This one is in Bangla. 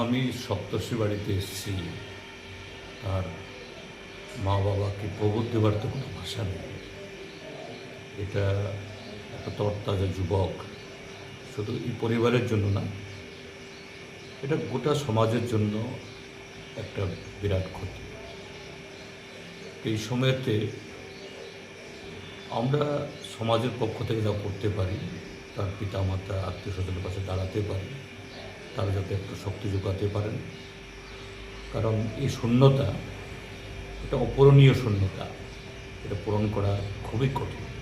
আমি সপ্তর্ষি বাড়িতে এসেছি আর মা বাবাকে প্রবোধ দেবার তো কোনো ভাষা নেই। এটা একটা তরতাজা যুবক, শুধু এই পরিবারের জন্য না, এটা গোটা সমাজের জন্য একটা বিরাট ক্ষতি। এই সময়তে আমরা সমাজের পক্ষ থেকে যা করতে পারি, তার পিতা মাতা আত্মীয় স্বজনের পাশে দাঁড়াতে পারি, তারা যাতে একটা শক্তি যোগাতে পারেন। কারণ এই শূন্যতা, এটা অপূরণীয় শূন্যতা, এটা পূরণ করা খুবই কঠিন।